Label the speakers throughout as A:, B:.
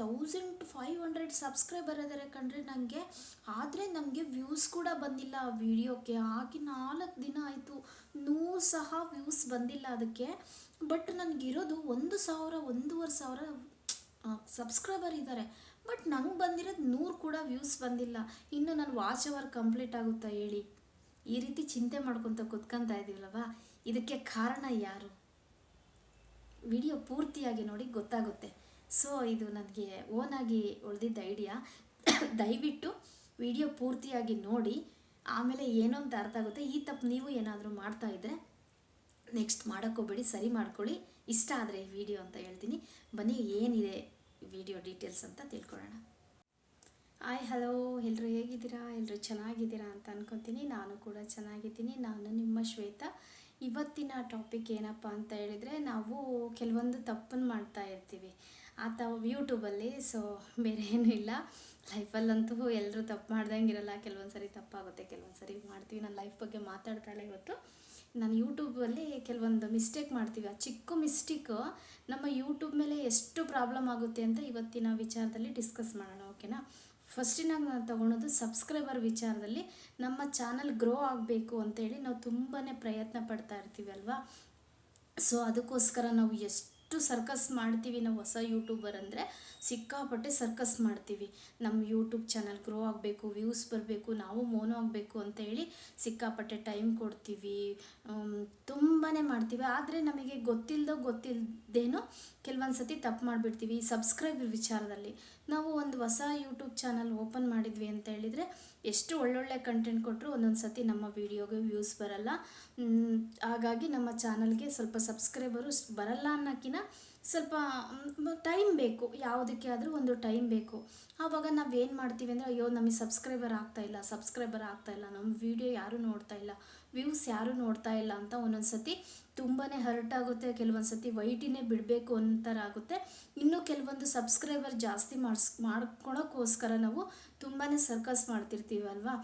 A: Thousand five hundred subscriber ಇದ್ದಾರೆ ಕಂಡ್ರೆ ನನಗೆ ಆದರೆ ನನಗೆ ವ್ಯೂಸ್ ಕೂಡ ಬಂದಿಲ್ಲ ಆ ವಿಡಿಯೋಕ್ಕೆ ಹಾಕಿ ನಾಲ್ಕು ದಿನ ಆಯಿತು, ನೂರು ಸಹ ವ್ಯೂಸ್ ಬಂದಿಲ್ಲ ಅದಕ್ಕೆ. ಬಟ್ ನನಗಿರೋದು ಒಂದು ಸಾವಿರ, ಒಂದೂವರೆ ಸಾವಿರ ಸಬ್ಸ್ಕ್ರೈಬರ್ ಇದ್ದಾರೆ ಬಟ್ ನಂಗೆ ಬಂದಿರೋದು ನೂರು ಕೂಡ ವ್ಯೂಸ್ ಬಂದಿಲ್ಲ. ಇನ್ನು ನನ್ನ ವಾಚ್ ಅವರ್ ಕಂಪ್ಲೀಟ್ ಆಗುತ್ತಾ ಹೇಳಿ? ಈ ರೀತಿ ಚಿಂತೆ ಮಾಡ್ಕೊತ ಕುತ್ಕೊಂತ ಇದ್ದೀವಲ್ವಾ ಇದಕ್ಕೆ ಕಾರಣ ಯಾರು? ವಿಡಿಯೋ ಪೂರ್ತಿಯಾಗಿ ನೋಡಿ ಗೊತ್ತಾಗುತ್ತೆ. ಸೊ ಇದು ನನಗೆ ಓನಾಗಿ ಉಳಿದಿದ್ದ ಐಡಿಯಾ ದಯವಿಟ್ಟು ವಿಡಿಯೋ ಪೂರ್ತಿಯಾಗಿ ನೋಡಿ, ಆಮೇಲೆ ಏನೋ ಅಂತ ಅರ್ಥ ಆಗುತ್ತೆ. ಈ ತಪ್ಪು ನೀವು ಏನಾದರೂ ಮಾಡ್ತಾ ಇದ್ದರೆ ನೆಕ್ಸ್ಟ್ ಮಾಡೋಕ್ಕೋಗ್ಬೇಡಿ ಸರಿ ಮಾಡ್ಕೊಳ್ಳಿ. ಇಷ್ಟ ಆದರೆ ವಿಡಿಯೋ ಅಂತ ಹೇಳ್ತೀನಿ. ಬನ್ನಿ, ಏನಿದೆ ವಿಡಿಯೋ ಡೀಟೇಲ್ಸ್ ಅಂತ ತಿಳ್ಕೊಳ್ಳೋಣ. ಹಾಯ್ ಹಲೋ ಎಲ್ಲರೂ ಹೇಗಿದ್ದೀರಾ? ಎಲ್ಲರೂ ಚೆನ್ನಾಗಿದ್ದೀರಾ ಅಂತ ಅನ್ಕೊತೀನಿ. ನಾನು ಕೂಡ ಚೆನ್ನಾಗಿದ್ದೀನಿ. ನಾನು ನಿಮ್ಮ ಶ್ವೇತಾ. ಇವತ್ತಿನ ಟಾಪಿಕ್ ಏನಪ್ಪ ಅಂತ ಹೇಳಿದರೆ, ನಾವು ಕೆಲವೊಂದು ತಪ್ಪನ್ನು ಮಾಡ್ತಾ ಇರ್ತೀವಿ. ಆ ತಾವು ಯೂಟ್ಯೂಬಲ್ಲಿ ಸೊ ಬೇರೆ ಏನೂ ಇಲ್ಲ. ಲೈಫಲ್ಲಂತೂ ಎಲ್ಲರೂ ತಪ್ಪು ಮಾಡ್ದಂಗಿರಲ್ಲ. ಕೆಲವೊಂದು ಸರಿ ತಪ್ಪಾಗುತ್ತೆ ಕೆಲವೊಂದು ಸರಿ ಮಾಡ್ತೀವಿ. ನಾನು ಲೈಫ್ ಬಗ್ಗೆ ಮಾತಾಡ್ತಾಳೆ ಇವತ್ತು. ನಾನು ಯೂಟ್ಯೂಬಲ್ಲಿ ಕೆಲವೊಂದು ಮಿಸ್ಟೇಕ್ ಮಾಡ್ತೀವಿ. ಆ ಚಿಕ್ಕ ಮಿಸ್ಟೇಕು ನಮ್ಮ ಯೂಟ್ಯೂಬ್ ಮೇಲೆ ಎಷ್ಟು ಪ್ರಾಬ್ಲಮ್ ಆಗುತ್ತೆ ಅಂತ ಇವತ್ತಿನ ವಿಚಾರದಲ್ಲಿ ಡಿಸ್ಕಸ್ ಮಾಡೋಣ ಓಕೆನಾ ಫಸ್ಟಿನಾಗ ನಾನು ತೊಗೊಳೋದು ಸಬ್ಸ್ಕ್ರೈಬರ್ ವಿಚಾರದಲ್ಲಿ ನಮ್ಮ ಚಾನಲ್ ಗ್ರೋ ಆಗಬೇಕು ಅಂತೇಳಿ ನಾವು ತುಂಬಾ ಪ್ರಯತ್ನ ಪಡ್ತಾ ಇರ್ತೀವಿ ಅಲ್ವಾ? ಸೊ ಅದಕ್ಕೋಸ್ಕರ ನಾವು ಎಷ್ಟು ಸರ್ಕಸ್ ಮಾಡ್ತೀವಿ ನಾವು ಹೊಸ ಯೂಟ್ಯೂಬರ್ ಅಂದರೆ ಸಿಕ್ಕಾಪಟ್ಟೆ ಸರ್ಕಸ್ ಮಾಡ್ತೀವಿ. ನಮ್ಮ ಯೂಟ್ಯೂಬ್ ಚಾನಲ್ ಗ್ರೋ ಆಗಬೇಕು, ವ್ಯೂಸ್ ಬರಬೇಕು, ನಾವು ಮೋನೋ ಆಗಬೇಕು ಅಂತ ಹೇಳಿ ಸಿಕ್ಕಾಪಟ್ಟೆ ಟೈಮ್ ಕೊಡ್ತೀವಿ. ತುಂಬಾ ಮಾಡ್ತೀವಿ. ಆದರೆ ನಮಗೆ ಗೊತ್ತಿಲ್ಲದೋ ಗೊತ್ತಿಲ್ಲದೇನೋ ಕೆಲವೊಂದು ಸತಿ ತಪ್ಪು ಮಾಡಿಬಿಡ್ತೀವಿ. ಸಬ್ಸ್ಕ್ರೈಬರ್ ವಿಚಾರದಲ್ಲಿ ನಾವು ಒಂದು ಹೊಸ ಯೂಟ್ಯೂಬ್ ಚಾನಲ್ ಓಪನ್ ಮಾಡಿದ್ವಿ ಅಂತ ಹೇಳಿದರೆ ಎಷ್ಟು ಒಳ್ಳೊಳ್ಳೆ ಕಂಟೆಂಟ್ ಕೊಟ್ಟರು ಒಂದೊಂದು ಸತಿ ನಮ್ಮ ವೀಡಿಯೋಗೆ ವ್ಯೂಸ್ ಬರಲ್ಲ. ಹಾಗಾಗಿ ನಮ್ಮ ಚಾನಲ್ಗೆ ಸ್ವಲ್ಪ ಸಬ್ಸ್ಕ್ರೈಬರು ಬರಲ್ಲ ಅನ್ನೋಕ್ಕಿಂತ ಸ್ವಲ್ಪ ಟೈಮ್ ಬೇಕು. ಯಾವುದಕ್ಕೆ ಆದರೂ ಒಂದು ಟೈಮ್ ಬೇಕು. ಆವಾಗ ನಾವೇನು ಮಾಡ್ತೀವಿ ಅಂದರೆ, ಅಯ್ಯೋ ನಮಗೆ ಸಬ್ಸ್ಕ್ರೈಬರ್ ಆಗ್ತಾ ಇಲ್ಲ ಸಬ್ಸ್ಕ್ರೈಬರ್ ಆಗ್ತಾ ಇಲ್ಲ ನಮ್ಮ ವಿಡಿಯೋ ಯಾರೂ ನೋಡ್ತಾ ಇಲ್ಲ. ವ್ಯೂಸ್ ಯಾರೂ ನೋಡ್ತಾ ಇಲ್ಲ ಅಂತ ಒಂದೊಂದು ಸತಿ ತುಂಬಾ ಹರ್ಟ್ ಆಗುತ್ತೆ ಕೆಲವೊಂದು ಸತಿ ವೈಟಿನೇ ಬಿಡಬೇಕು ಅಂತಾರ ಆಗುತ್ತೆ. ಇನ್ನು ಕೆಲವೊಂದು ಸಬ್ಸ್ಕ್ರೈಬರ್ ಜಾಸ್ತಿ ಮಾಡಿಸ್, ಮಾಡ್ಕೊಳೋಕ್ಕೋಸ್ಕರ ನಾವು ತುಂಬಾ ಸರ್ಕಸ್ ಮಾಡ್ತಿರ್ತೀವಿ ಅಲ್ವಾ?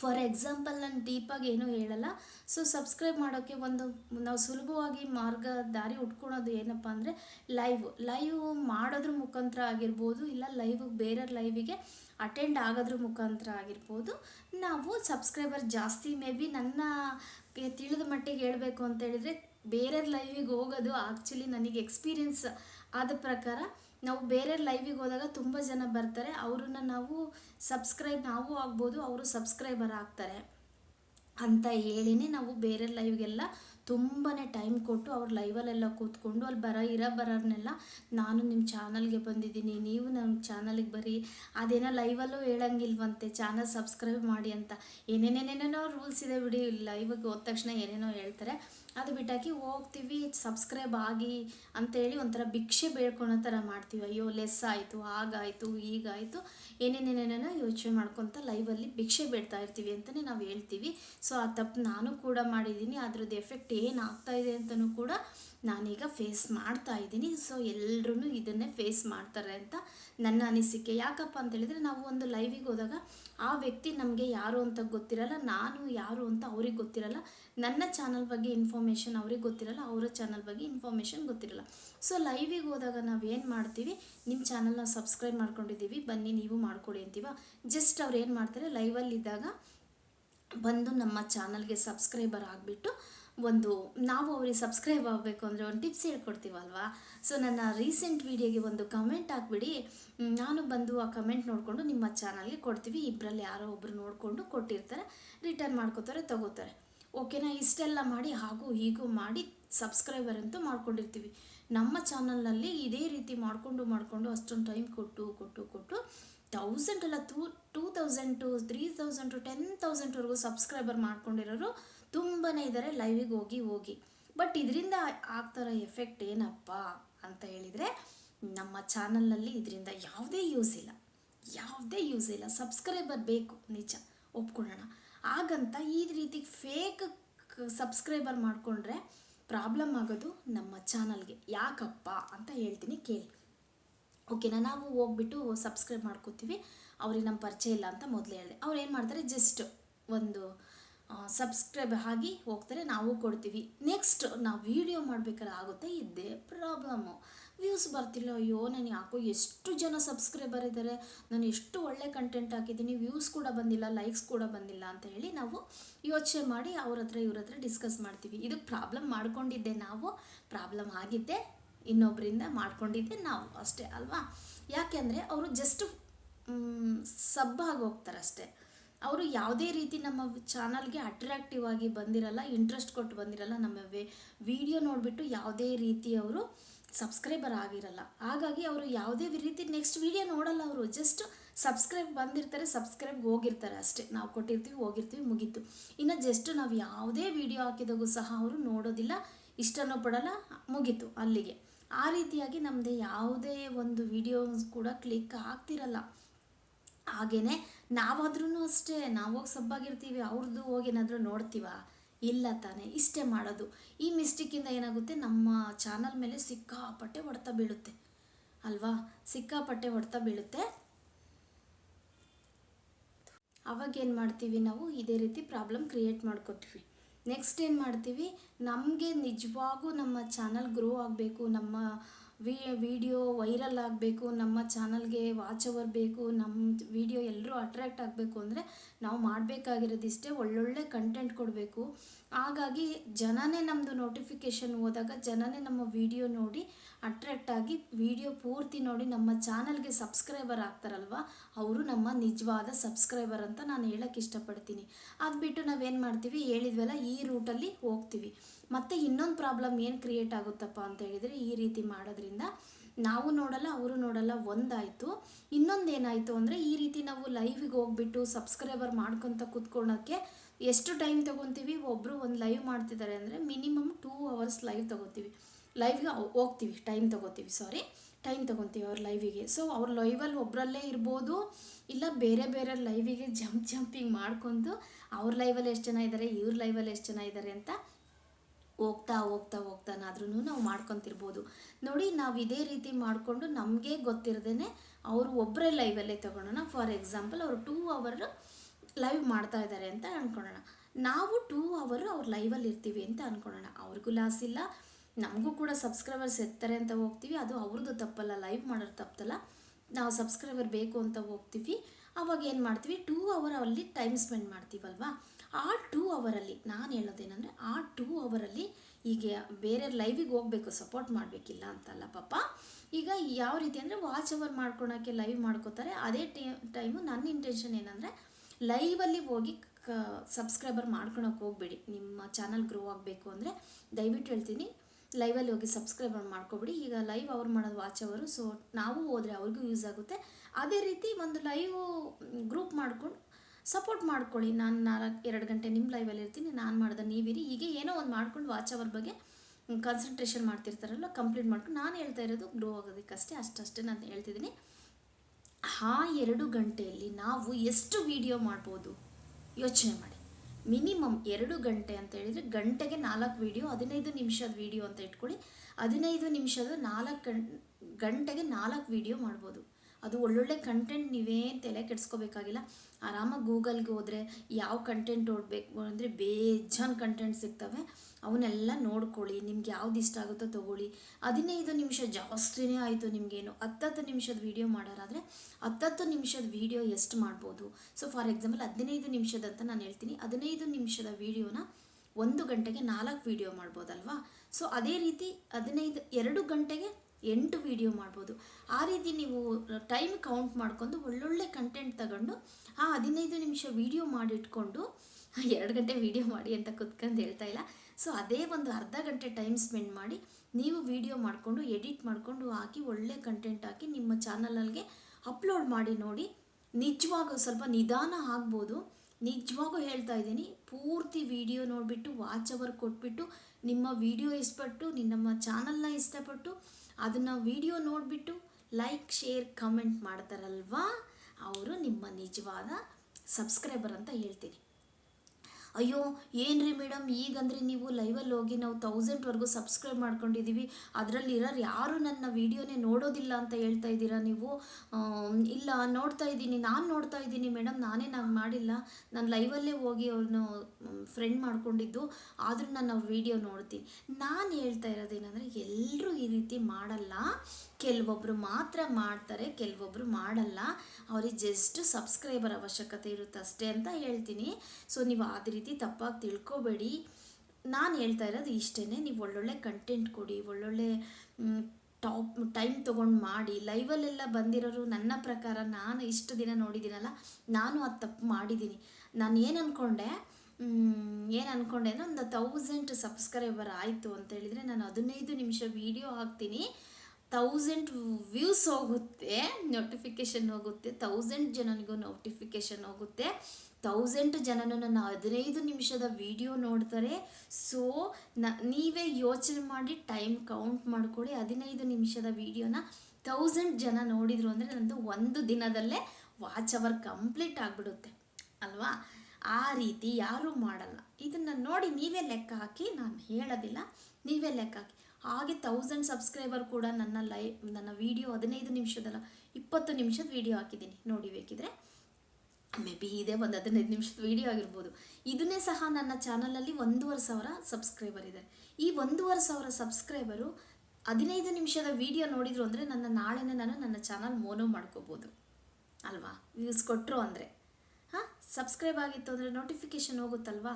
A: ಫಾರ್ ಎಕ್ಸಾಂಪಲ್ ನಾನು ಡೀಪಾಗಿ ಏನೂ ಹೇಳಲ್ಲ. ಸೊ ಸಬ್ಸ್ಕ್ರೈಬ್ ಮಾಡೋಕ್ಕೆ ಒಂದು, ನಾವು ಸುಲಭವಾಗಿ ಮಾರ್ಗ, ದಾರಿ ಉಟ್ಕೊಳೋದು ಏನಪ್ಪ ಅಂದರೆ ಲೈವ್ ಲೈವ್ ಮಾಡೋದ್ರ ಮುಖಾಂತರ ಆಗಿರ್ಬೋದು, ಇಲ್ಲ ಲೈವ್ ಬೇರೆ ಲೈವಿಗೆ ಅಟೆಂಡ್ ಆಗೋದ್ರ ಮುಖಾಂತರ ಆಗಿರ್ಬೋದು. ನಾವು ಸಬ್ಸ್ಕ್ರೈಬರ್ ಜಾಸ್ತಿ ಮೇ ಬಿ ನನ್ನ ತಿಳಿದ ಮಟ್ಟಿಗೆ ಹೇಳಬೇಕು ಅಂತ ಹೇಳಿದರೆ ಬೇರೆ ಲೈವಿಗೆ ಹೋಗೋದು ಆ್ಯಕ್ಚುಲಿ ನನಗೆ ಎಕ್ಸ್ಪೀರಿಯನ್ಸ್ ಆದ ಪ್ರಕಾರ ನಾವು ಬೇರೆ ಲೈವಿಗೆ ಹೋದಾಗ ತುಂಬ ಜನ ಬರ್ತಾರೆ. ಅವ್ರನ್ನ ನಾವು ಸಬ್ಸ್ಕ್ರೈಬ್ ನಾವು ಆಗ್ಬೋದು, ಅವರು ಸಬ್ಸ್ಕ್ರೈಬರ್ ಆಗ್ತಾರೆ ಅಂತ ಹೇಳಿನೇ ನಾವು ಬೇರೆ ಲೈವ್ಗೆಲ್ಲ ತುಂಬಾ ಟೈಮ್ ಕೊಟ್ಟು ಅವ್ರ ಲೈವಲ್ಲೆಲ್ಲ ಕೂತ್ಕೊಂಡು ಅಲ್ಲಿ ಬರೋ, ಇರೋ ಬರೋರ್ನೆಲ್ಲ ನಾನು ನಿಮ್ಮ ಚಾನಲ್ಗೆ ಬಂದಿದ್ದೀನಿ, ನೀವು ನಮ್ಮ ಚಾನಲ್ಗೆ ಬರ್ರಿ ಅದೇನೋ ಲೈವಲ್ಲೂ ಹೇಳಂಗಿಲ್ವಂತೆ ಚಾನಲ್ ಸಬ್ಸ್ಕ್ರೈಬ್ ಮಾಡಿ ಅಂತ. ಏನೇನೇನೇನೇನೋ ರೂಲ್ಸ್ ಇದೆ ಬಿಡಿ ಲೈವಿಗೆ ಹೋದ ತಕ್ಷಣ ಏನೇನೋ ಹೇಳ್ತಾರೆ. ಅದು ಬಿಟ್ಟಾಕಿ ಹೋಗ್ತೀವಿ ಸಬ್ಸ್ಕ್ರೈಬ್ ಆಗಿ ಅಂತೇಳಿ ಒಂಥರ ಭಿಕ್ಷೆ ಬೇಡ್ಕೊಳೋ ಥರ ಮಾಡ್ತೀವಿ. ಅಯ್ಯೋ ಲೆಸ್ ಆಯಿತು, ಹಾಗಾಯಿತು ಈಗಾಯಿತು ಏನೇನೇನೇನೇನೋ ಯೋಚನೆ ಮಾಡ್ಕೊತ ಲೈವಲ್ಲಿ ಭಿಕ್ಷೆ ಬೇಡ್ತಾ ಇರ್ತೀವಿ ಅಂತಲೇ ನಾವು ಹೇಳ್ತೀವಿ. ಸೊ ಆ ತಪ್ಪು ನಾನು ಕೂಡ ಮಾಡಿದ್ದೀನಿ, ಅದ್ರದ್ದು ಎಫೆಕ್ಟ್ ಏನು ಇದೆ ಅಂತಲೂ ಕೂಡ ನಾನೀಗ ಫೇಸ್ ಮಾಡ್ತಾ ಇದ್ದೀನಿ. ಸೊ ಎಲ್ಲರೂ ಇದನ್ನೇ ಫೇಸ್ ಮಾಡ್ತಾರೆ ಅಂತ ನನ್ನ ಅನಿಸಿಕೆ. ಯಾಕಪ್ಪ ಅಂತ ಹೇಳಿದ್ರೆ, ನಾವು ಒಂದು ಲೈವಿಗೆ ಹೋದಾಗ ಆ ವ್ಯಕ್ತಿ ನಮಗೆ ಯಾರು ಅಂತ ಗೊತ್ತಿರಲ್ಲ, ನಾನು ಯಾರು ಅಂತ ಅವ್ರಿಗೆ ಗೊತ್ತಿರಲ್ಲ, ನನ್ನ ಚಾನಲ್ ಬಗ್ಗೆ ಇನ್ಫಾರ್ಮೇಷನ್ ಅವ್ರಿಗೆ ಗೊತ್ತಿರಲ್ಲ, ಅವರ ಚಾನಲ್ ಬಗ್ಗೆ ಇನ್ಫಾರ್ಮೇಷನ್ ಗೊತ್ತಿರಲ್ಲ. ಸೊ ಲೈವಿಗೆ ಹೋದಾಗ ನಾವು ಏನು ಮಾಡ್ತೀವಿ ನಿಮ್ಮ ಚಾನಲ್ನ ಸಬ್ಸ್ಕ್ರೈಬ್ ಮಾಡ್ಕೊಂಡಿದ್ದೀವಿ, ಬನ್ನಿ ನೀವು ಮಾಡ್ಕೊಡಿ ಅಂತೀವ. ಜಸ್ಟ್ ಅವ್ರು ಏನು ಮಾಡ್ತಾರೆ ಲೈವಲ್ಲಿದ್ದಾಗ ಬಂದು ನಮ್ಮ ಚಾನಲ್ಗೆ ಸಬ್ಸ್ಕ್ರೈಬರ್ ಆಗಿಬಿಟ್ಟು ಒಂದು ನಾವು ಅವ್ರಿಗೆ ಸಬ್ಸ್ಕ್ರೈಬ್ ಆಗಬೇಕು ಅಂದರೆ ಒಂದು ಟಿಪ್ಸ್ ಹೇಳ್ಕೊಡ್ತೀವಲ್ವಾ? ಸೊ ನನ್ನ ರೀಸೆಂಟ್ ವೀಡಿಯೋಗೆ ಒಂದು ಕಮೆಂಟ್ ಹಾಕ್ಬಿಡಿ. ನಾನು ಬಂದು ಆ ಕಮೆಂಟ್ ನೋಡಿಕೊಂಡು ನಿಮ್ಮ ಚಾನಲ್ಗೆ ಕೊಡ್ತೀವಿ. ಇಬ್ಬರಲ್ಲಿ ಯಾರೋ ಒಬ್ಬರು ನೋಡಿಕೊಂಡು ಕೊಟ್ಟಿರ್ತಾರೆ. ರಿಟರ್ನ್ ಮಾಡ್ಕೋತಾರೆ, ತಗೋತಾರೆ. ಓಕೆನಾ ಇಷ್ಟೆಲ್ಲ ಮಾಡಿ ಹಾಗೂ ಹೀಗೂ ಮಾಡಿ ಸಬ್ಸ್ಕ್ರೈಬರ್ ಅಂತೂ ಮಾಡ್ಕೊಂಡಿರ್ತೀವಿ. ನಮ್ಮ ಚಾನಲ್ನಲ್ಲಿ ಇದೇ ರೀತಿ ಮಾಡಿಕೊಂಡು ಮಾಡಿಕೊಂಡು ಅಷ್ಟೊಂದು ಟೈಮ್ ಕೊಟ್ಟು ಕೊಟ್ಟು ಕೊಟ್ಟು ತೌಸಂಡ್ ಅಲ್ಲ two two thousand to three thousand to ten ತೌಸಂಡ್ವರೆಗೂ subscriber ಮಾಡ್ಕೊಂಡಿರೋರು ತುಂಬಾ ಇದ್ದಾರೆ ಲೈವಿಗೆ ಹೋಗಿ ಹೋಗಿ. ಬಟ್ ಇದರಿಂದ ಆಗ್ತಾರೋ ಎಫೆಕ್ಟ್ ಏನಪ್ಪ ಅಂತ ಹೇಳಿದರೆ, ನಮ್ಮ ಚಾನಲ್ನಲ್ಲಿ ಇದರಿಂದ ಯಾವುದೇ ಯೂಸ್ ಇಲ್ಲ. ಯಾವುದೇ ಯೂಸ್ ಇಲ್ಲ. ಸಬ್ಸ್ಕ್ರೈಬರ್ ಬೇಕು, ನಿಜ. ಒಪ್ಕೊಳ್ಳೋಣ. ಹಾಗಂತ ಈ ರೀತಿ ಫೇಕ್ ಸಬ್ಸ್ಕ್ರೈಬರ್ ಮಾಡಿಕೊಂಡ್ರೆ ಪ್ರಾಬ್ಲಮ್ ಆಗೋದು ನಮ್ಮ ಚಾನಲ್ಗೆ. ಯಾಕಪ್ಪ ಅಂತ ಹೇಳ್ತೀನಿ ಕೇಳಿ. ಓಕೆನಾ ನಾವು ಹೋಗ್ಬಿಟ್ಟು ಸಬ್ಸ್ಕ್ರೈಬ್ ಮಾಡ್ಕೋತೀವಿ. ಅವ್ರಿಗೆ ನಮ್ಮ ಪರಿಚಯ ಇಲ್ಲ ಅಂತ ಮೊದಲು ಹೇಳಿದೆ ಅವ್ರು ಏನು ಮಾಡ್ತಾರೆ? ಜಸ್ಟ್ ಒಂದು ಸಬ್ಸ್ಕ್ರೈಬ್ ಆಗಿ ಹೋಗ್ತಾರೆ, ನಾವು ಕೊಡ್ತೀವಿ. ನೆಕ್ಸ್ಟ್ ನಾವು ವೀಡಿಯೋ ಮಾಡ್ಬೇಕಾದ್ರೆ ಆಗುತ್ತೆ ಇದ್ದೇ ಪ್ರಾಬ್ಲಮ್ಮು ವ್ಯೂಸ್ ಬರ್ತಿಲ್ಲ, ಅಯ್ಯೋ, ನಾನು ಯಾಕೋ ಎಷ್ಟು ಜನ ಸಬ್ಸ್ಕ್ರೈಬರ್ ಇದ್ದಾರೆ ನಾನು ಎಷ್ಟು ಒಳ್ಳೆ ಕಂಟೆಂಟ್ ಹಾಕಿದ್ದೀನಿ ವ್ಯೂಸ್ ಕೂಡ ಬಂದಿಲ್ಲ ಲೈಕ್ಸ್ ಕೂಡ ಬಂದಿಲ್ಲ ಅಂತ ಹೇಳಿ ನಾವು ಯೋಚನೆ ಮಾಡಿ ಅವ್ರ ಹತ್ರ, ಇವ್ರ ಹತ್ರ ಡಿಸ್ಕಸ್ ಮಾಡ್ತೀವಿ. ಇದು ಪ್ರಾಬ್ಲಮ್ ಮಾಡ್ಕೊಂಡಿದ್ದೆ ನಾವು ಪ್ರಾಬ್ಲಮ್ ಆಗಿದ್ದೆ ಇನ್ನೊಬ್ಬರಿಂದ ಮಾಡ್ಕೊಂಡಿದ್ದೆ ನಾವು ಅಷ್ಟೇ, ಅಲ್ವಾ? ಯಾಕೆಂದರೆ ಅವರು ಜಸ್ಟ್ ಸಬ್ಬಾಗಿ ಹೋಗ್ತಾರೆ ಅಷ್ಟೇ. ಅವರು ಯಾವುದೇ ರೀತಿ ನಮ್ಮ ಚಾನಲ್ಗೆ ಅಟ್ರಾಕ್ಟಿವ್ ಆಗಿ ಬಂದಿರಲ್ಲ ಇಂಟ್ರೆಸ್ಟ್ ಕೊಟ್ಟು ಬಂದಿರಲ್ಲ, ನಮ್ಮ ವೇ ವಿಡಿಯೋ ನೋಡಿಬಿಟ್ಟು ಯಾವುದೇ ರೀತಿ ಅವರು ಸಬ್ಸ್ಕ್ರೈಬರ್ ಆಗಿರಲ್ಲ. ಹಾಗಾಗಿ ಅವರು ಯಾವುದೇ ರೀತಿ ನೆಕ್ಸ್ಟ್ ವಿಡಿಯೋ ನೋಡಲ್ಲ ಅವರು ಜಸ್ಟ್ ಸಬ್ಸ್ಕ್ರೈಬ್ ಬಂದಿರ್ತಾರೆ ಸಬ್ಸ್ಕ್ರೈಬ್ ಹೋಗಿರ್ತಾರೆ ಅಷ್ಟೇ. ನಾವು ಕೊಟ್ಟಿರ್ತೀವಿ, ಹೋಗಿರ್ತೀವಿ, ಮುಗೀತು. ಇನ್ನು ಜಸ್ಟ್ ನಾವು ಯಾವುದೇ ವಿಡಿಯೋ ಹಾಕಿದಾಗೂ ಸಹ ಅವರು ನೋಡೋದಿಲ್ಲ, ಇಷ್ಟನೂ ಪಡಲ್ಲ, ಮುಗೀತು ಅಲ್ಲಿಗೆ. ಆ ರೀತಿಯಾಗಿ ನಮ್ಮದೇ ಯಾವುದೇ ಒಂದು ವಿಡಿಯೋಸ್ ಕೂಡ ಕ್ಲಿಕ್ ಆಗ್ತಿರಲ್ಲ. ಹಾಗೆಯೇ ನಾವಾದ್ರೂ ಅಷ್ಟೇ, ನಾವು ಹೋಗಿ ಸಬ್ಬಾಗಿರ್ತೀವಿ ಅವ್ರದ್ದು ಹೋಗಿ ಏನಾದರೂ ನೋಡ್ತೀವ? ಇಲ್ಲ ತಾನೇ, ಇಷ್ಟೇ ಮಾಡೋದು. ಈ ಮಿಸ್ಟೇಕಿಂದ ಏನಾಗುತ್ತೆ? ನಮ್ಮ ಚಾನಲ್ ಮೇಲೆ ಸಿಕ್ಕಾಪಟ್ಟೆ ಹೊಡೆತ ಬೀಳುತ್ತೆ. ಅಲ್ವಾ? ಸಿಕ್ಕಾಪಟ್ಟೆ ಹೊಡೆತ ಬೀಳುತ್ತೆ. ಅವಾಗ ಏನು ಮಾಡ್ತೀವಿ ನಾವು? ಇದೇ ರೀತಿ ಪ್ರಾಬ್ಲಮ್ ಕ್ರಿಯೇಟ್ ಮಾಡ್ಕೊತೀವಿ. ನೆಕ್ಸ್ಟ್ ಏನು ಮಾಡ್ತೀವಿ? ನಮಗೆ ನಿಜವಾಗೂ ನಮ್ಮ ಚಾನಲ್ ಗ್ರೋ ಆಗಬೇಕು, ನಮ್ಮ ವಿ, ವಿಡಿಯೋ ವೈರಲ್ ಆಗಬೇಕು, ನಮ್ಮ ಚಾನಲ್ಗೆ ವಾಚ್ ಅವರ್ ಬೇಕು ನಮ್ಮ ವಿಡಿಯೋ ಎಲ್ಲರೂ ಅಟ್ರ್ಯಾಕ್ಟ್ ಆಗಬೇಕು ಅಂದರೆ ನಾವು ಮಾಡಬೇಕಾಗಿರೋದಿಷ್ಟೇ ಒಳ್ಳೊಳ್ಳೆ ಕಂಟೆಂಟ್ ಕೊಡಬೇಕು. ಹಾಗಾಗಿ ಜನನೇ ನಮ್ಮದು ನೋಟಿಫಿಕೇಷನ್ ಹೋದಾಗ ಜನನೇ ನಮ್ಮ ವಿಡಿಯೋ ನೋಡಿ ಅಟ್ರ್ಯಾಕ್ಟ್ ಆಗಿ ವಿಡಿಯೋ ಪೂರ್ತಿ ನೋಡಿ ನಮ್ಮ ಚಾನಲ್ಗೆ ಸಬ್ಸ್ಕ್ರೈಬರ್ ಆಗ್ತಾರಲ್ವ? ಅವರು ನಮ್ಮ ನಿಜವಾದ ಸಬ್ಸ್ಕ್ರೈಬರ್ ಅಂತ ನಾನು ಹೇಳಕ್ಕೆ ಇಷ್ಟಪಡ್ತೀನಿ. ಅದು ಬಿಟ್ಟು ನಾವೇನು ಮಾಡ್ತೀವಿ? ಹೇಳಿದ್ವಲ್ಲ, ಈ ರೂಟಲ್ಲಿ ಹೋಗ್ತೀವಿ. ಮತ್ತು ಇನ್ನೊಂದು ಪ್ರಾಬ್ಲಮ್ ಏನು ಕ್ರಿಯೇಟ್ ಆಗುತ್ತಪ್ಪ ಅಂತ ಹೇಳಿದರೆ ಈ ರೀತಿ ಮಾಡೋದ್ರಿಂದ ನಾವು ನೋಡಲ್ಲ, ಅವರು ನೋಡಲ್ಲ, ಒಂದಾಯಿತು. ಇನ್ನೊಂದು ಏನಾಯಿತು ಅಂದರೆ, ಈ ರೀತಿ ನಾವು ಲೈವಿಗೆ ಹೋಗ್ಬಿಟ್ಟು ಸಬ್ಸ್ಕ್ರೈಬರ್ ಮಾಡ್ಕೊತ ಕೂತ್ಕೊಳ್ಳೋಕ್ಕೆ ಎಷ್ಟು ಟೈಮ್ ತೊಗೊತೀವಿ? ಒಬ್ಬರು ಒಂದು ಲೈವ್ ಮಾಡ್ತಿದ್ದಾರೆ ಅಂದರೆ ಮಿನಿಮಮ್ ಟೂ ಅವರ್ಸ್ ಲೈವ್ ತೊಗೋತೀವಿ. ಲೈವ್ಗೆ ಹೋಗ್ತೀವಿ ಟೈಮ್ ತೊಗೋತೀವಿ ಸಾರಿ ಟೈಮ್ ತೊಗೊತೀವಿ ಅವ್ರ ಲೈವಿಗೆ ಸೊ ಅವ್ರ ಲೈವಲ್ಲಿ ಒಬ್ಬರಲ್ಲೇ ಇರ್ಬೋದು, ಇಲ್ಲ ಬೇರೆ ಬೇರೆ ಲೈವಿಗೆ ಜಂಪ್ ಜಂಪಿಂಗ್ ಮಾಡ್ಕೊಂಡು ಅವ್ರ ಲೈವಲ್ಲಿ ಎಷ್ಟು ಜನ ಇದ್ದಾರೆ ಇವ್ರ ಲೈವಲ್ಲಿ ಎಷ್ಟು ಜನ ಇದ್ದಾರೆ ಅಂತ ಹೋಗ್ತಾ ಹೋಗ್ತಾ ಹೋಗ್ತಾನಾದ್ರೂ ನಾವು ಮಾಡ್ಕೊತಿರ್ಬೋದು. ನೋಡಿ, ನಾವು ಇದೇ ರೀತಿ ಮಾಡಿಕೊಂಡು ನಮಗೆ ಗೊತ್ತಿರದೇ ಅವರು ಒಬ್ಬರೇ ಲೈವಲ್ಲೇ ತಗೊಳ್ಳೋಣ ಫಾರ್ ಎಕ್ಸಾಂಪಲ್ ಅವರು ಟೂ ಅವರ್ ಲೈವ್ ಮಾಡ್ತಾ ಇದ್ದಾರೆ ಅಂತ ಅಂದ್ಕೊಳ್ಳೋಣ ನಾವು ಟೂ ಅವರು ಅವ್ರ ಲೈವಲ್ಲಿ ಇರ್ತೀವಿ ಅಂತ ಅಂದ್ಕೊಳ್ಳೋಣ ಅವ್ರಿಗೂ ಲಾಸ್ ಇಲ್ಲ. ನಮಗೂ ಕೂಡ ಸಬ್ಸ್ಕ್ರೈಬರ್ಸ್ ಎತ್ತಾರೆ ಅಂತ ಹೋಗ್ತೀವಿ. ಅದು ಅವ್ರದ್ದು ತಪ್ಪಲ್ಲ. ಲೈವ್ ಮಾಡೋದು ತಪ್ಪಲ್ಲ. ನಾವು ಸಬ್ಸ್ಕ್ರೈಬರ್ ಬೇಕು ಅಂತ ಹೋಗ್ತೀವಿ. ಅವಾಗ ಏನು ಮಾಡ್ತೀವಿ? ಟೂ ಅವರ್ ಅಲ್ಲಿ ಟೈಮ್ ಸ್ಪೆಂಡ್ ಮಾಡ್ತೀವಲ್ವಾ? ಆ ಟೂ ಅವರಲ್ಲಿ ನಾನು ಹೇಳೋದೇನೆಂದರೆ ಆ ಟೂ ಅವರಲ್ಲಿ ಈಗ ಬೇರೆ ಲೈವಿಗೆ ಹೋಗಬೇಕು ಸಪೋರ್ಟ್ ಮಾಡಬೇಕಿಲ್ಲ ಅಂತಲ್ಲ ಪಾಪ. ಈಗ ಯಾವ ರೀತಿ ಅಂದರೆ ವಾಚ್ ಅವರ್ ಮಾಡ್ಕೊಳೋಕ್ಕೆ ಲೈವ್ ಮಾಡ್ಕೋತಾರೆ. ಅದೇ ಟೈಮು ನನ್ನ ಇಂಟೆನ್ಷನ್ ಏನಂದರೆ ಲೈವಲ್ಲಿ ಹೋಗಿ ಸಬ್ಸ್ಕ್ರೈಬರ್ ಮಾಡ್ಕೊಳಕ್ಕೆ ಹೋಗಬೇಡಿ. ನಿಮ್ಮ ಚಾನಲ್ ಗ್ರೋ ಆಗಬೇಕು ಅಂದರೆ ದಯವಿಟ್ಟು ಹೇಳ್ತೀನಿ. ಲೈವಲ್ಲಿ ಹೋಗಿ ಸಬ್ಸ್ಕ್ರೈಬ್ ಮಾಡ್ಕೊಬಿಡಿ. ಈಗ ಲೈವ್ ಅವ್ರು ಮಾಡೋದು ವಾಚ್ ಅವರು ಸೊ ನಾವು ಹೋದರೆ ಅವ್ರಿಗೂ ಯೂಸ್ ಆಗುತ್ತೆ. ಅದೇ ರೀತಿ ಒಂದು ಲೈವ್ ಗ್ರೂಪ್ ಮಾಡಿಕೊಂಡು ಸಪೋರ್ಟ್ ಮಾಡ್ಕೊಳ್ಳಿ. ನಾನು ನಾಲ್ಕು, ಎರಡು ಗಂಟೆ ನಿಮ್ಮ ಲೈವಲ್ಲಿ ಇರ್ತೀನಿ, ನಾನು ಮಾಡಿದ, ನೀವಿರಿ. ಹೀಗೆ ಏನೋ ಒಂದು ಮಾಡ್ಕೊಂಡು ವಾಚ್ ಅವರ್ ಬಗ್ಗೆ ಕಾನ್ಸಂಟ್ರೇಷನ್ ಮಾಡ್ತಿರ್ತಾರಲ್ಲ ಕಂಪ್ಲೀಟ್ ಮಾಡ್ಕೊಂಡು ನಾನು ಹೇಳ್ತಾ ಇರೋದು ಗ್ರೋ ಆಗೋದಕ್ಕಷ್ಟೇ ಅಷ್ಟಷ್ಟೇ ನಾನು ಹೇಳ್ತಿದ್ದೀನಿ. ಆ ಎರಡು ಗಂಟೆಯಲ್ಲಿ ನಾವು ಎಷ್ಟು ವಿಡಿಯೋ ಮಾಡ್ಬೋದು ಯೋಚನೆ ಮಾಡಿ. ಮಿನಿಮಮ್ ಎರಡು ಗಂಟೆ ಅಂತ ಹೇಳಿದರೆ ಗಂಟೆಗೆ ನಾಲ್ಕು ವಿಡಿಯೋ, ಹದಿನೈದು ನಿಮಿಷದ ವೀಡಿಯೋ ಅಂತ ಇಟ್ಕೊಳ್ಳಿ. ಹದಿನೈದು ನಿಮಿಷದ ನಾಲ್ಕು ಗಂಟೆಗೆ ನಾಲ್ಕು ವಿಡಿಯೋ ಮಾಡ್ಬೋದು. ಅದು ಒಳ್ಳೊಳ್ಳೆ ಕಂಟೆಂಟ್ ನೀವೇನು ತಲೆ ಕೆಡಿಸ್ಕೋಬೇಕಾಗಿಲ್ಲ. ಆರಾಮಾಗಿ ಗೂಗಲ್ಗೆ ಹೋದರೆ ಯಾವ ಕಂಟೆಂಟ್ ಓಡಬೇಕು ಅಂದರೆ ಬೇಜಾನ್ ಕಂಟೆಂಟ್ ಸಿಗ್ತವೆ. ಅವನ್ನೆಲ್ಲ ನೋಡ್ಕೊಳ್ಳಿ, ನಿಮ್ಗೆ ಯಾವ್ದು ಇಷ್ಟ ಆಗುತ್ತೋ ತೊಗೊಳ್ಳಿ. ಹದಿನೈದು ನಿಮಿಷ ಜಾಸ್ತಿನೇ ಆಯಿತು ನಿಮಗೇನು. ಹತ್ತತ್ತು ನಿಮಿಷದ ವೀಡಿಯೋ ಮಾಡೋರಾದರೆ ಹತ್ತತ್ತು ನಿಮಿಷದ ವೀಡಿಯೋ ಎಷ್ಟು ಮಾಡ್ಬೋದು. ಸೊ ಫಾರ್ ಎಕ್ಸಾಂಪಲ್ ಹದಿನೈದು ನಿಮಿಷದ ಅಂತ ನಾನು ಹೇಳ್ತೀನಿ. ಹದಿನೈದು ನಿಮಿಷದ ವೀಡಿಯೋನ ಒಂದು ಗಂಟೆಗೆ ನಾಲ್ಕು ವೀಡಿಯೋ ಮಾಡ್ಬೋದಲ್ವಾ? ಸೊ ಅದೇ ರೀತಿ ಹದಿನೈದು, ಎರಡು ಗಂಟೆಗೆ ಎಂಟು ವಿಡಿಯೋ ಮಾಡ್ಬೋದು. ಆ ರೀತಿ ನೀವು ಟೈಮ್ ಕೌಂಟ್ ಮಾಡ್ಕೊಂಡು ಒಳ್ಳೊಳ್ಳೆ ಕಂಟೆಂಟ್ ತಗೊಂಡು, ಆ ಹದಿನೈದು ನಿಮಿಷ ವಿಡಿಯೋ ಮಾಡಿಟ್ಕೊಂಡು, ಎರಡು ಗಂಟೆ ವಿಡಿಯೋ ಮಾಡಿ ಅಂತ ಕುತ್ಕೊಂಡು ಹೇಳ್ತಾ ಇಲ್ಲ. ಸೊ ಅದೇ ಒಂದು ಅರ್ಧ ಗಂಟೆ ಟೈಮ್ ಸ್ಪೆಂಡ್ ಮಾಡಿ, ನೀವು ವಿಡಿಯೋ ಮಾಡಿಕೊಂಡು ಎಡಿಟ್ ಮಾಡಿಕೊಂಡು ಹಾಕಿ, ಒಳ್ಳೆ ಕಂಟೆಂಟ್ ಹಾಕಿ ನಿಮ್ಮ ಚಾನಲಲ್ಲಿಗೆ ಅಪ್ಲೋಡ್ ಮಾಡಿ ನೋಡಿ, ನಿಜವಾಗೂ ಸ್ವಲ್ಪ ನಿಧಾನ ಆಗ್ಬೋದು. ನಿಜವಾಗೂ ಹೇಳ್ತಾ ಇದ್ದೀನಿ, ಪೂರ್ತಿ ವಿಡಿಯೋ ನೋಡಿಬಿಟ್ಟು ವಾಚ್ ಅವರ್ ಕೊಟ್ಬಿಟ್ಟು, ನಿಮ್ಮ ವಿಡಿಯೋ ಇಷ್ಟಪಟ್ಟು, ನಿಮ್ಮ ಚಾನಲ್ನ ಇಷ್ಟಪಟ್ಟು ಅದನ್ನು ವಿಡಿಯೋ ನೋಡಿಬಿಟ್ಟು ಲೈಕ್ ಶೇರ್ ಕಮೆಂಟ್ ಮಾಡ್ತಾರಲ್ವಾ? ಅವರು ನಿಮ್ಮ ನಿಜವಾದ ಸಬ್ಸ್ಕ್ರೈಬರ್ ಅಂತ ಹೇಳ್ತೀನಿ. ಅಯ್ಯೋ, ಏನ್ರಿ ಮೇಡಮ್? ಈಗಂದ್ರೆ ನೀವು ಲೈವಲ್ಲಿ ಹೋಗಿ ನಾವು ತೌಸಂಡ್ವರೆಗೂ ಸಬ್ಸ್ಕ್ರೈಬ್ ಮಾಡ್ಕೊಂಡಿದ್ದೀವಿ ಅದರಲ್ಲಿ ಇರೋರು ಯಾರು ನನ್ನ ವಿಡಿಯೋನೇ ನೋಡೋದಿಲ್ಲ ಅಂತ ಹೇಳ್ತಾ ಇದ್ದೀರಾ ನೀವು? ಇಲ್ಲ, ನೋಡ್ತಾ ಇದ್ದೀನಿ. ನಾನು ನೋಡ್ತಾ ಇದ್ದೀನಿ ಮೇಡಮ್. ನಾನೇ ನಾನು ಮಾಡಿಲ್ಲ. ನಾನು ಲೈವಲ್ಲೇ ಹೋಗಿ ಅವ್ರನ್ನ ಫ್ರೆಂಡ್ ಮಾಡ್ಕೊಂಡಿದ್ದು. ಆದರೂ ನಾನು ವೀಡಿಯೋ ನೋಡ್ತೀನಿ. ನಾನು ಹೇಳ್ತಾ ಇರೋದೇನಂದರೆ ಎಲ್ಲರೂ ಈ ರೀತಿ ಮಾಡಲ್ಲ. ಕೆಲವೊಬ್ಬರು ಮಾತ್ರ ಮಾಡ್ತಾರೆ ಕೆಲವೊಬ್ಬರು ಮಾಡಲ್ಲ. ಅವ್ರಿಗೆ ಜಸ್ಟ್ ಸಬ್ಸ್ಕ್ರೈಬರ್ ಅವಶ್ಯಕತೆ ಇರುತ್ತೆ ಅಷ್ಟೇ ಅಂತ ಹೇಳ್ತೀನಿ. ಸೊ ನೀವು ಅದೇ ರೀತಿ ತಪ್ಪಾಗಿ ತಿಳ್ಕೊಬೇಡಿ. ನಾನು ಹೇಳ್ತಾ ಇರೋದು ಇಷ್ಟೇ ನೀವು ಒಳ್ಳೊಳ್ಳೆ ಕಂಟೆಂಟ್ ಕೊಡಿ, ಒಳ್ಳೊಳ್ಳೆ ಟಾಪ್, ಟೈಮ್ ತೊಗೊಂಡು ಮಾಡಿ. ಲೈವಲ್ಲೆಲ್ಲ ಬಂದಿರೋರು ನನ್ನ ಪ್ರಕಾರ ನಾನು ಇಷ್ಟು ದಿನ ನೋಡಿದ್ದೀನಲ್ಲ, ನಾನು ಅದು ತಪ್ಪು ಮಾಡಿದ್ದೀನಿ. ನಾನು ಏನು ಅಂದ್ಕೊಂಡೆ ಏನು ಅಂದ್ಕೊಂಡೆ ಅಂದರೆ ಒಂದು ತೌಸಂಡ್ ಸಬ್ಸ್ಕ್ರೈಬರ್ ಆಯಿತು ಅಂತ ಹೇಳಿದರೆ ನಾನು ಹದಿನೈದು ನಿಮಿಷ ವೀಡಿಯೋ ಹಾಕ್ತೀನಿ. ತೌಸಂಡ್ ವ್ಯೂಸ್ ಹೋಗುತ್ತೆ ನೋಟಿಫಿಕೇಷನ್ ಹೋಗುತ್ತೆ ತೌಸಂಡ್ ಜನನಿಗೂ ನೋಟಿಫಿಕೇಷನ್ ಹೋಗುತ್ತೆ ತೌಸಂಡ್ ಜನನು ನನ್ನ ಹದಿನೈದು ನಿಮಿಷದ ವಿಡಿಯೋ ನೋಡ್ತಾರೆ. ಸೊ ನ, ನೀವೇ ಯೋಚನೆ ಮಾಡಿ ಟೈಮ್ ಕೌಂಟ್ ಮಾಡ್ಕೊಳ್ಳಿ, ಹದಿನೈದು ನಿಮಿಷದ ವಿಡಿಯೋನ ತೌಸಂಡ್ ಜನ ನೋಡಿದ್ರು ಅಂದರೆ ನನ್ನದು ಒಂದು ದಿನದಲ್ಲೇ ವಾಚ್ ಅವರ್ ಕಂಪ್ಲೀಟ್ ಆಗಿಬಿಡುತ್ತೆ. ಅಲ್ವಾ? ಆ ರೀತಿ ಯಾರೂ ಮಾಡಲ್ಲ. ಇದನ್ನು ನೋಡಿ ನೀವೇ ಲೆಕ್ಕ ಹಾಕಿ, ನಾನು ಹೇಳೋದಿಲ್ಲ, ನೀವೇ ಲೆಕ್ಕ ಹಾಕಿ. ಹಾಗೆ ತೌಸಂಡ್ ಸಬ್ಸ್ಕ್ರೈಬರ್ ಕೂಡ ನನ್ನ ಲೈ, ನನ್ನ ವಿಡಿಯೋ ಹದಿನೈದು ನಿಮಿಷದಲ್ಲ, ಇಪ್ಪತ್ತು ನಿಮಿಷದ ವಿಡಿಯೋ ಹಾಕಿದ್ದೀನಿ. ನೋಡಿ ಬೇಕಿದ್ರೆ. ಮೇ ಬಿ ಇದೇ ಒಂದು ಹದಿನೈದು ನಿಮಿಷದ ವಿಡಿಯೋ ಆಗಿರ್ಬೋದು. ಇದನ್ನೇ ಸಹ ನನ್ನ ಚಾನಲಲ್ಲಿ ಒಂದೂವರೆ ಸಾವಿರ ಸಬ್ಸ್ಕ್ರೈಬರ್ ಇದೆ. ಈ ಒಂದೂವರೆ ಸಾವಿರ ಸಬ್ಸ್ಕ್ರೈಬರು ಹದಿನೈದು ನಿಮಿಷದ ವಿಡಿಯೋ ನೋಡಿದ್ರು ಅಂದರೆ ನನ್ನ ನಾಳೆನೇ ನಾನು ನನ್ನ ಚಾನಲ್ ಮೋನೋ ಮಾಡ್ಕೋಬೋದು. ಅಲ್ವಾ? ವ್ಯೂಸ್ ಕೊಟ್ಟರು ಅಂದರೆ. ಹಾಂ? ಸಬ್ಸ್ಕ್ರೈಬ್ ಆಗಿತ್ತು ಅಂದರೆ ನೋಟಿಫಿಕೇಶನ್ ಹೋಗುತ್ತಲ್ವಾ?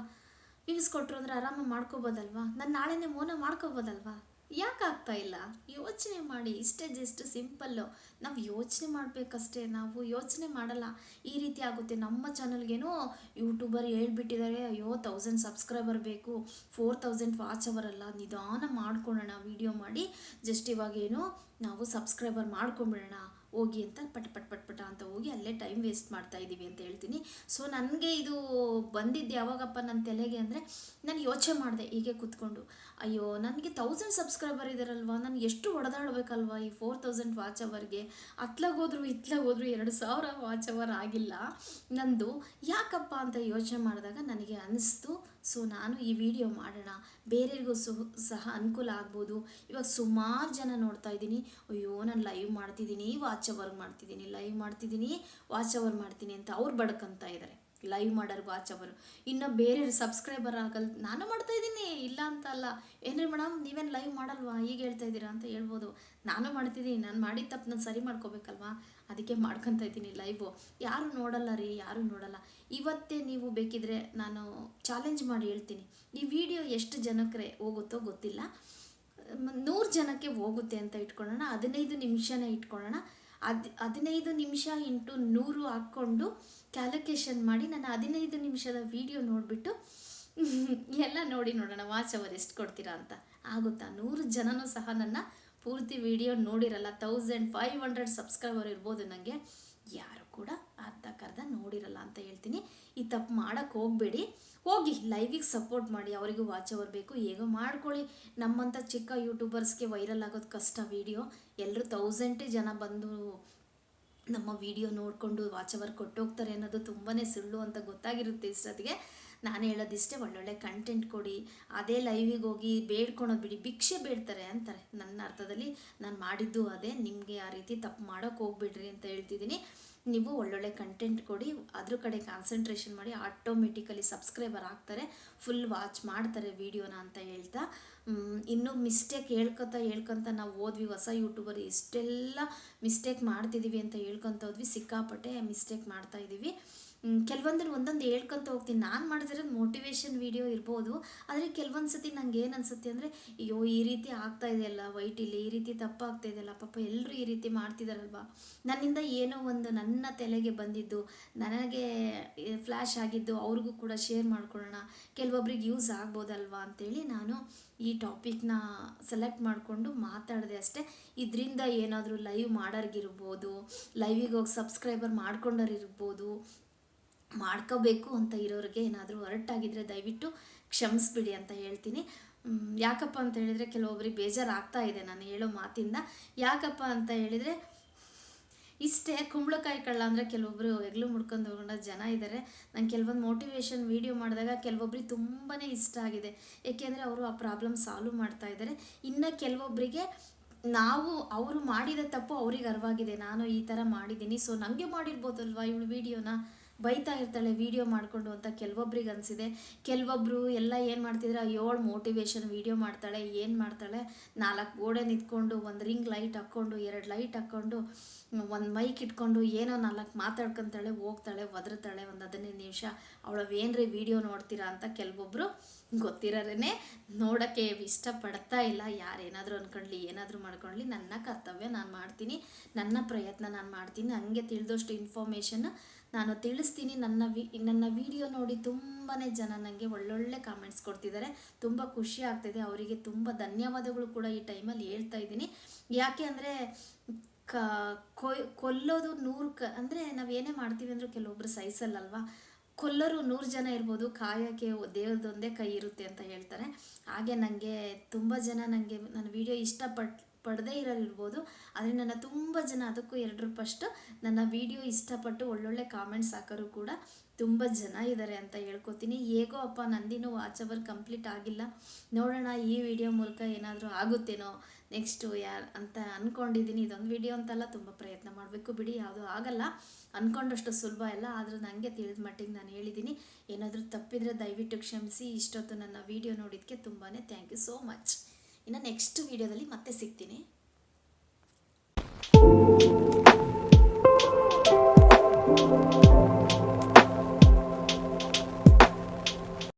A: ವ್ಯೂಸ್ ಕೊಟ್ಟರು ಅಂದರೆ ಆರಾಮಾಗಿ ಮಾಡ್ಕೋಬೋದಲ್ವಾ? ನಾನು ನಾಳೆನೇ ಮೋನೋ ಮಾಡ್ಕೋಬೋದಲ್ವಾ? ಯಾಕೆ ಆಗ್ತಾ ಇಲ್ಲ? ಯೋಚನೆ ಮಾಡಿ, ಇಷ್ಟೇ ಜಸ್ಟ್ ಸಿಂಪಲ್ಲು ನಾವು ಯೋಚನೆ ಮಾಡಬೇಕಷ್ಟೇ, ನಾವು ಯೋಚನೆ ಮಾಡಲ್ಲ. ಈ ರೀತಿ ಆಗುತ್ತೆ. ನಮ್ಮ ಚಾನಲ್ಗೇನೋ ಯೂಟ್ಯೂಬರ್ ಹೇಳ್ಬಿಟ್ಟಿದ್ದಾರೆ ಅಯ್ಯೋ ತೌಸಂಡ್ ಸಬ್ಸ್ಕ್ರೈಬರ್ ಬೇಕು ಫೋರ್ ತೌಸಂಡ್ ವಾಚ್ ಅವರಲ್ಲ ನಿಧಾನ ಮಾಡ್ಕೊಳ್ಳೋಣ ವೀಡಿಯೋ ಮಾಡಿ. ಜಸ್ಟ್ ಇವಾಗೇನು ನಾವು ಸಬ್ಸ್ಕ್ರೈಬರ್ ಮಾಡ್ಕೊಂಬಿಡೋಣ. ಹೋಗಿ ಅಂತ ಪಟ್ ಪಟ್ ಪಟ್, ಪಟ ಅಂತ ಹೋಗಿ ಅಲ್ಲೇ ಟೈಮ್ ವೇಸ್ಟ್ ಮಾಡ್ತಾ ಇದ್ದೀವಿ ಅಂತ ಹೇಳ್ತೀನಿ. ಸೊ ನನಗೆ ಇದು ಬಂದಿದ್ದು ಯಾವಾಗಪ್ಪ ನನ್ನ ತಲೆಗೆ ಅಂದರೆ ನಾನು ಯೋಚನೆ ಮಾಡಿದೆ ಹೀಗೆ ಕೂತ್ಕೊಂಡು. ಅಯ್ಯೋ, ನನಗೆ ತೌಸಂಡ್ ಸಬ್ಸ್ಕ್ರೈಬರ್ ಇದ್ದಾರಲ್ವ ನಾನು ಎಷ್ಟು ಹೊಡೆದಾಡಬೇಕಲ್ವಾ ಈ ಫೋರ್ ತೌಸಂಡ್ ವಾಚ್ ಅವರ್ಗೆ ಅತ್ಲಾಗೋದ್ರು, ಇತ್ಲಾಗೋದ್ರು ಎರಡು ಸಾವಿರ ವಾಚ್ ಅವರ್ ಆಗಿಲ್ಲ. ನಂದು ಯಾಕಪ್ಪ ಅಂತ ಯೋಚನೆ ಮಾಡಿದಾಗ ನನಗೆ ಅನಿಸ್ತು ಸೊ ನಾನು ಈ ವಿಡಿಯೋ ಮಾಡೋಣ. ಬೇರೆಯವ್ರಿಗೂ ಸಹ ಅನುಕೂಲ ಆಗ್ಬೋದು. ಇವಾಗ ಸುಮಾರು ಜನ ನೋಡ್ತಾ ಇದ್ದೀನಿ. ಅಯ್ಯೋ, ನಾನು ಲೈವ್ ಮಾಡ್ತಿದ್ದೀನಿ ವಾಚ್ ಅವರ್ ಮಾಡ್ತಿದ್ದೀನಿ ಲೈವ್ ಮಾಡ್ತಿದ್ದೀನಿ ವಾಚ್ ಅವರ್ ಮಾಡ್ತೀನಿ ಅಂತ ಅವ್ರು ಬಡ್ಕಂತ ಇದ್ದಾರೆ ಲೈವ್ ಮಾಡೋರು ವಾಚ್ ಅವರು ಇನ್ನು ಬೇರೆ ಸಬ್ಸ್ಕ್ರೈಬರ್ ಆಗಲ್ಲ ನಾನು ಮಾಡ್ತಾ ಇದ್ದೀನಿ, ಇಲ್ಲ ಅಂತ ಅಲ್ಲ. ಏನೇ ಮೇಡಮ್ ನೀವೇನು ಲೈವ್ ಮಾಡಲ್ವಾ? ಈಗ ಹೇಳ್ತಾ ಇದ್ದೀರಾ ಅಂತ ಹೇಳ್ಬೋದು. ನಾನು ಮಾಡ್ತಿದ್ದೀನಿ, ನಾನು ಮಾಡಿದ ತಪ್ಪು ನಾನು ಸರಿ ಮಾಡ್ಕೋಬೇಕಲ್ವಾ? ಅದಕ್ಕೆ ಮಾಡ್ಕೊತಾ ಇದ್ದೀನಿ ಲೈವು ಯಾರು ನೋಡಲ್ಲ ರೀ, ಯಾರು ನೋಡಲ್ಲ. ಇವತ್ತೇ ನೀವು ಬೇಕಿದ್ರೆ ನಾನು ಚಾಲೆಂಜ್ ಮಾಡಿ ಹೇಳ್ತೀನಿ. ಈ ವಿಡಿಯೋ ಎಷ್ಟು ಜನಕ್ಕೆ ಹೋಗುತ್ತೋ ಗೊತ್ತಿಲ್ಲ. ನೂರು ಜನಕ್ಕೆ ಹೋಗುತ್ತೆ ಅಂತ ಇಟ್ಕೊಳ್ಳೋಣ, ಹದಿನೈದು ನಿಮಿಷನೇ ಇಟ್ಕೊಳ್ಳೋಣ. ಅದು ಹದಿನೈದು ನಿಮಿಷ ಇಂಟು ನೂರು ಹಾಕ್ಕೊಂಡು ಕ್ಯಾಲ್ಕುಲೇಷನ್ ಮಾಡಿ ನಾನು ಹದಿನೈದು ನಿಮಿಷದ ವಿಡಿಯೋ ನೋಡಿಬಿಟ್ಟು ಎಲ್ಲ ನೋಡಿ ನೋಡೋಣ ವಾಚ್ ಅವರ್ ಎಷ್ಟು ಕೊಡ್ತೀರಾ ಅಂತ. ಆಗುತ್ತಾ? ನೂರು ಜನನೂ ಸಹ ನನ್ನ ಪೂರ್ತಿ ವಿಡಿಯೋ ನೋಡಿರಲ್ಲ ತೌಸಂಡ್ ಫೈವ್ ಹಂಡ್ರೆಡ್ ಸಬ್ಸ್ಕ್ರೈಬರ್ ಇರ್ಬೋದು ನನಗೆ ಯಾರು ಕೂಡ ಅರ್ಧಕ್ಕರ್ಧ ನೋಡಿರಲ್ಲ ಅಂತ ಹೇಳ್ತೀನಿ. ಈ ತಪ್ಪು ಮಾಡೋಕ್ಕೆ ಹೋಗಬೇಡಿ. ಹೋಗಿ ಲೈವಿಗೆ ಸಪೋರ್ಟ್ ಮಾಡಿ, ಅವರಿಗೂ ವಾಚ್ ಅವರ್ ಬೇಕು, ಹೇಗೋ ಮಾಡ್ಕೊಳ್ಳಿ. ನಮ್ಮಂಥ ಚಿಕ್ಕ ಯೂಟ್ಯೂಬರ್ಸ್ಗೆ ವೈರಲ್ ಆಗೋದು ಕಷ್ಟ ವಿಡಿಯೋ ಎಲ್ಲರೂ ತೌಸಂಡೇ ಜನ ಬಂದು ನಮ್ಮ ವಿಡಿಯೋ ನೋಡಿಕೊಂಡು ವಾಚ್ ಅವರ್ ಕೊಟ್ಟೋಗ್ತಾರೆ ಅನ್ನೋದು ತುಂಬಾ ಸುಳ್ಳು ಅಂತ ಗೊತ್ತಾಗಿರುತ್ತೆ ಇಷ್ಟೊತ್ತಿಗೆ. ನಾನು ಹೇಳೋದಿಷ್ಟೇ, ಒಳ್ಳೊಳ್ಳೆ ಕಂಟೆಂಟ್ ಕೊಡಿ. ಅದೇ ಲೈವಿಗೆ ಹೋಗಿ ಬೇಡ್ಕೊಳೋದು ಬಿಡಿ, ಭಿಕ್ಷೆ ಬೇಡ್ತಾರೆ ಅಂತಾರೆ. ನನ್ನ ಅರ್ಥದಲ್ಲಿ ನಾನು ಮಾಡಿದ್ದು ಅದೇ, ನಿಮಗೆ ಆ ರೀತಿ ತಪ್ಪು ಮಾಡೋಕ್ಕೆ ಹೋಗ್ಬಿಡ್ರಿ ಅಂತ ಹೇಳ್ತಿದ್ದೀನಿ. ನೀವು ಒಳ್ಳೊಳ್ಳೆ ಕಂಟೆಂಟ್ ಕೊಡಿ, ಅದ್ರ ಕಡೆ ಕಾನ್ಸಂಟ್ರೇಷನ್ ಮಾಡಿ ಆಟೋಮೆಟಿಕಲಿ ಸಬ್ಸ್ಕ್ರೈಬರ್ ಆಗ್ತಾರೆ ಫುಲ್ ವಾಚ್ ಮಾಡ್ತಾರೆ ವೀಡಿಯೋನ ಅಂತ ಹೇಳ್ತಾ. ಇನ್ನೂ ಮಿಸ್ಟೇಕ್ ಹೇಳ್ಕೊತ ಹೇಳ್ಕೊತ ನಾವು ಓದ್ವಿ ಹೊಸ ಯೂಟ್ಯೂಬರ್ ಎಷ್ಟೆಲ್ಲ ಮಿಸ್ಟೇಕ್ ಮಾಡ್ತಿದ್ದೀವಿ ಅಂತ ಹೇಳ್ಕೊತ ಹೋದ್ವಿ, ಸಿಕ್ಕಾಪಟ್ಟೆ ಮಿಸ್ಟೇಕ್ ಮಾಡ್ತಾ ಇದ್ದೀವಿ ಕೆಲವೊಂದನ್ನು ಒಂದೊಂದು ಹೇಳ್ಕೊಂತ ಹೋಗ್ತೀನಿ. ನಾನು ಮಾಡ್ತಿರೋದು ಮೋಟಿವೇಶನ್ ವೀಡಿಯೋ ಇರ್ಬೋದು. ಆದರೆ ಕೆಲವೊಂದು ಸತಿ ನಂಗೆ ಏನು ಅನ್ಸುತ್ತೆ ಅಂದರೆ, ಅಯ್ಯೋ, ಈ ರೀತಿ ಆಗ್ತಾ ಇದೆಯಲ್ಲ ವೈಟಿಲಿ ಈ ರೀತಿ ತಪ್ಪಾಗ್ತಾ ಇದೆಯಲ್ಲ, ಪಾಪ ಎಲ್ಲರೂ ಈ ರೀತಿ ಮಾಡ್ತಿದಾರಲ್ವ? ನನ್ನಿಂದ ಏನೋ ಒಂದು ನನ್ನ ತಲೆಗೆ ಬಂದಿದ್ದು, ನನಗೆ ಫ್ಲ್ಯಾಶ್ ಆಗಿದ್ದು, ಅವ್ರಿಗೂ ಕೂಡ ಶೇರ್ ಮಾಡ್ಕೊಳ್ಳೋಣ. ಕೆಲವೊಬ್ರಿಗೆ ಯೂಸ್ ಆಗ್ಬೋದಲ್ವಾ ಅಂತೇಳಿ ನಾನು ಈ ಟಾಪಿಕ್ನ ಸೆಲೆಕ್ಟ್ ಮಾಡಿಕೊಂಡು ಮಾತಾಡಿದೆ ಅಷ್ಟೇ. ಇದರಿಂದ ಏನಾದರೂ ಲೈವ್ ಮಾಡೋರ್ಗಿರ್ಬೋದು ಲೈವಿಗೆ ಹೋಗಿ ಸಬ್ಸ್ಕ್ರೈಬರ್ ಮಾಡ್ಕೊಂಡೋರಿರ್ಬೋದು ಮಾಡ್ಕೋಬೇಕು ಅಂತ ಇರೋರಿಗೆ ಏನಾದರೂ ಹೊರಟಾಗಿದ್ದರೆ ದಯವಿಟ್ಟು ಕ್ಷಮಿಸ್ಬಿಡಿ ಅಂತ ಹೇಳ್ತೀನಿ. ಯಾಕಪ್ಪ ಅಂತ ಹೇಳಿದರೆ ಕೆಲವೊಬ್ಬರಿಗೆ ಬೇಜಾರಾಗ್ತಾ ಇದೆ ನಾನು ಹೇಳೋ ಮಾತಿಂದ. ಯಾಕಪ್ಪ ಅಂತ ಹೇಳಿದರೆ, ಇಷ್ಟೇ ಕುಂಬಳಕಾಯಿ ಕಳ್ಳ ಅಂದರೆ ಕೆಲವೊಬ್ಬರು ಹೆಗ್ಲು ಮುಡ್ಕೊಂಡು ಹೋಗೋಣ ಜನ ಇದ್ದಾರೆ ನಾನು ಕೆಲವೊಂದು ಮೋಟಿವೇಶನ್ ವೀಡಿಯೋ ಮಾಡಿದಾಗ ಕೆಲವೊಬ್ರಿಗೆ ತುಂಬಾ ಇಷ್ಟ ಆಗಿದೆ. ಏಕೆಂದರೆ ಅವರು ಆ ಪ್ರಾಬ್ಲಮ್ ಸಾಲ್ವ್ ಮಾಡ್ತಾ ಇದ್ದಾರೆ ಇನ್ನು ಕೆಲವೊಬ್ಬರಿಗೆ ನಾವು ಅವರು ಮಾಡಿದ ತಪ್ಪು ಅವ್ರಿಗೆ ಅರ್ವಾಗಿದೆ. ನಾನು ಈ ಥರ ಮಾಡಿದ್ದೀನಿ. ಸೊ ನನಗೆ ಮಾಡಿರ್ಬೋದಲ್ವಾ ಇವಳು ವೀಡಿಯೋನ ಬೈತಾ ಇರ್ತಾಳೆ ವಿಡಿಯೋ ಮಾಡಿಕೊಂಡು ಅಂತ ಕೆಲವೊಬ್ರಿಗೆ ಅನಿಸಿದೆ. ಕೆಲವೊಬ್ಬರು ಎಲ್ಲ ಏನು ಮಾಡ್ತಿದ್ರೆ ಏಳು ಮೋಟಿವೇಶನ್ ವೀಡಿಯೋ ಮಾಡ್ತಾಳೆ, ಏನು ಮಾಡ್ತಾಳೆ? ನಾಲ್ಕು ಗೋಡೆ ನಿಂತ್ಕೊಂಡು, ಒಂದು ರಿಂಗ್ ಲೈಟ್ ಹಾಕ್ಕೊಂಡು, ಎರಡು ಲೈಟ್ ಹಾಕ್ಕೊಂಡು, ಒಂದು ಮೈಕ್ ಇಟ್ಕೊಂಡು, ಏನೋ ನಾಲ್ಕು ಮಾತಾಡ್ಕೊತಾಳೆ, ಹೋಗ್ತಾಳೆ, ಒದರ್ತಾಳೆ ಒಂದು ಹದಿನೈದು ನಿಮಿಷ. ಅವಳು ಅವಳವೇನ್ರಿ ವೀಡಿಯೋ ನೋಡ್ತೀರಾ ಅಂತ ಕೆಲವೊಬ್ಬರು ಗೊತ್ತಿರೋರೇ ನೋಡೋಕ್ಕೆ ಇಷ್ಟಪಡ್ತಾ ಇಲ್ಲ. ಯಾರೇನಾದರೂ ಅಂದ್ಕೊಳ್ಳಿ ಏನಾದರೂ ಮಾಡ್ಕೊಳ್ಳಿ ನನ್ನ ಕರ್ತವ್ಯ ನಾನು ಮಾಡ್ತೀನಿ, ನನ್ನ ಪ್ರಯತ್ನ ನಾನು ಮಾಡ್ತೀನಿ, ಹಂಗೆ ತಿಳಿದಷ್ಟು ಇನ್ಫಾರ್ಮೇಷನ್ ನಾನು ತಿಳಿಸ್ತೀನಿ. ನನ್ನ ವಿ, ನನ್ನ ವಿಡಿಯೋ ನೋಡಿ ತುಂಬಾ ಜನ ನನಗೆ ಒಳ್ಳೊಳ್ಳೆ ಕಾಮೆಂಟ್ಸ್ ಕೊಡ್ತಿದ್ದಾರೆ. ತುಂಬ ಖುಷಿ ಆಗ್ತಿದೆ. ಅವರಿಗೆ ತುಂಬ ಧನ್ಯವಾದಗಳು ಕೂಡ ಈ ಟೈಮಲ್ಲಿ ಹೇಳ್ತಾ ಇದ್ದೀನಿ. ಯಾಕೆ ಅಂದರೆ ಕ ಕೊಲ್ಲೋದು ನೂರು ಕ, ಅಂದರೆ ನಾವು ಏನೇ ಮಾಡ್ತೀವಿ ಅಂದರೂ ಕೆಲವೊಬ್ರು ಸಹಿಸಲ್ಲಲ್ವಾ? ಕೊಲ್ಲರು ನೂರು ಜನ ಇರ್ಬೋದು. ಕಾಯೋಕ್ಕೆ ದೇವ್ರದೊಂದೇ ಕೈ ಇರುತ್ತೆ ಅಂತ ಹೇಳ್ತಾರೆ. ಹಾಗೆ ನನಗೆ ತುಂಬ ಜನ ನನಗೆ ನನ್ನ ವಿಡಿಯೋ ಇಷ್ಟಪಟ್ಟು ಪಡದೇ ಇರಲಿರ್ಬೋದು. ಆದರೆ ನನ್ನ ತುಂಬ ಜನ ಅದಕ್ಕೂ ಎರಡು ರೂಪಷ್ಟು ನನ್ನ ವಿಡಿಯೋ ಇಷ್ಟಪಟ್ಟು ಒಳ್ಳೊಳ್ಳೆ ಕಾಮೆಂಟ್ಸ್ ಹಾಕೋರು ಕೂಡ ತುಂಬ ಜನ ಇದ್ದಾರೆ ಅಂತ ಹೇಳ್ಕೊತೀನಿ. ಹೇಗೋ ಅಪ್ಪ ನಂದಿನೂ ವಾಚ್ ಅವರ್ ಕಂಪ್ಲೀಟ್ ಆಗಿಲ್ಲ. ನೋಡೋಣ ಈ ವಿಡಿಯೋ ಮೂಲಕ ಏನಾದರೂ ಆಗುತ್ತೇನೋ ನೆಕ್ಸ್ಟು ಯಾರು ಅಂತ ಅಂದ್ಕೊಂಡಿದ್ದೀನಿ ಇದೊಂದು ವಿಡಿಯೋ ಅಂತಲ್ಲ ತುಂಬ ಪ್ರಯತ್ನ ಮಾಡಬೇಕು ಬಿಡಿ. ಯಾವುದೂ ಆಗಲ್ಲ. ಅಂದ್ಕೊಂಡಷ್ಟು ಸುಲಭ ಇಲ್ಲ ಆದರೂ ನನಗೆ ತಿಳಿದ ಮಟ್ಟಿಗೆ ನಾನು ಹೇಳಿದ್ದೀನಿ ಏನಾದರೂ ತಪ್ಪಿದರೆ ದಯವಿಟ್ಟು ಕ್ಷಮಿಸಿ. ಇಷ್ಟೊತ್ತು ನನ್ನ ವಿಡಿಯೋ ನೋಡಿದ್ದಕ್ಕೆ ತುಂಬಾ ಥ್ಯಾಂಕ್ ಯು ಸೋ ಮಚ್ ಇನ್ನು ನೆಕ್ಸ್ಟ್ ವಿಡಿಯೋದಲ್ಲಿ ಮತ್ತೆ ಸಿಗ್ತೀನಿ.